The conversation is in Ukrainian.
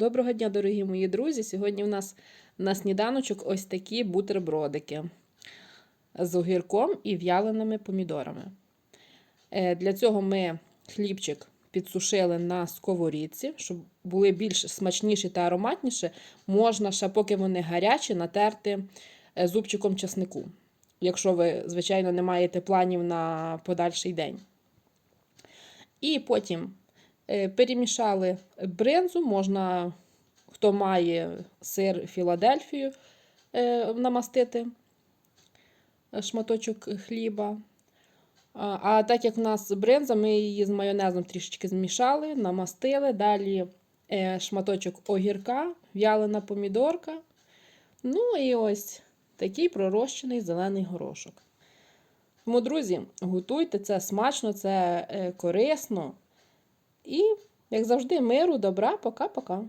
Доброго дня, дорогі мої друзі! Сьогодні у нас на сніданочок ось такі бутербродики з огірком і в'яленими помідорами. Е, Для цього ми хлібчик підсушили на сковорідці, щоб були більш смачніші та ароматніші. Можна ще, поки вони гарячі, натерти е, зубчиком часнику, якщо ви, звичайно, не маєте планів на подальший день. І потім перемішали бринзу, можна, хто має сир Філадельфію, е, намастити е, шматочок хліба. А, так як в нас бринза, ми її з майонезом трішечки змішали, намастили. Далі е, шматочок огірка, в'ялена помідорка. Ну і ось такий пророщений зелений горошок. Тому, друзі, готуйте це смачно, це е, корисно. Як завжди, миру, добра, пока-пока.